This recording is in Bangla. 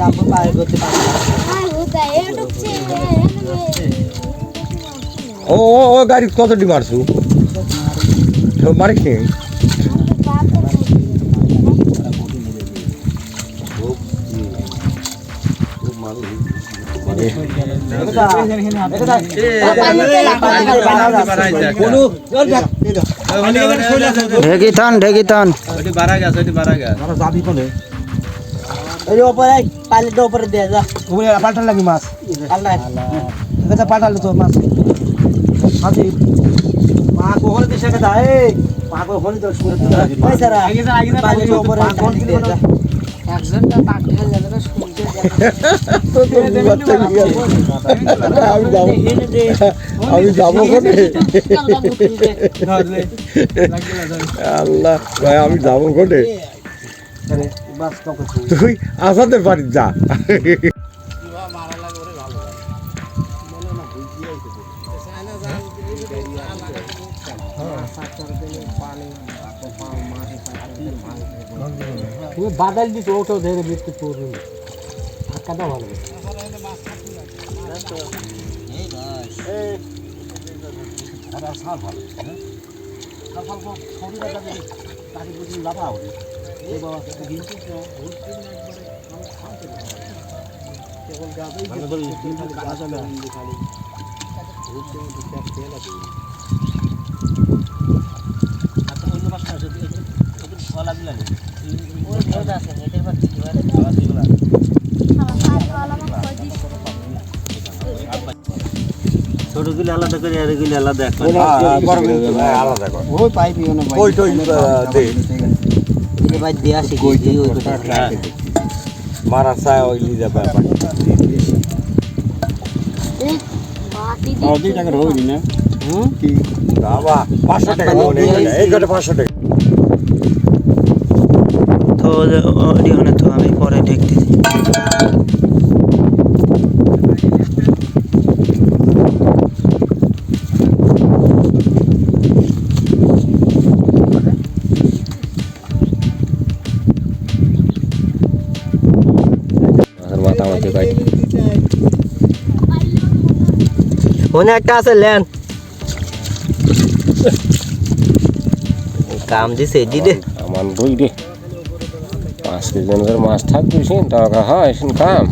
করতে ও ও ও গাড়ি কত ডি মারছু তো মারি কি কোনো ঢেকি থান ঢেকি থান যাবি কোনে? এই উপরে পাইলেটটা উপরে দিয়ে যা ওগুলো পাল্টাল নাকি মাছ আল্লাহ এটা পাল্টালে তো মাছ মাছি মা কোহরে দিছে কথা এই মা কোহরে তো সুরে তো ওই সারা আগে যা আগে যা পাইলেট উপরে কোন দিয়ে যা তো তো বাচ্চা নিয়ে আমি যাব আমি যাব কোনে আল্লাহ ভাই আমি যাব কোনে তুই আসাদের বাড়ি যা বাদাল দিছো ওটাও ধরে মৃত্যু পড়বে ধাক্কাটা ভালো ছোট গুলি আলাদা করে আর গুলি আলাদা এক আলাদা ওই পাইপি। ওই তো দে। এই দিয়ে আসি কি? দি ওই কথা মারা চায় ওই লিজা ব্যাপার দুই টাকার হইনি না? বাবা পাঁচশো টাকা এই কটা পাঁচশো টাকা। তো ওখানে তো আমি পরে দেখতেছি। মাতামাতি কাজ মনে একটা আছে লেন। কাম দিছে দি দে। আমার বই রে পাঁচ কেজি মাছ থাকবে টাকা হয় কাম।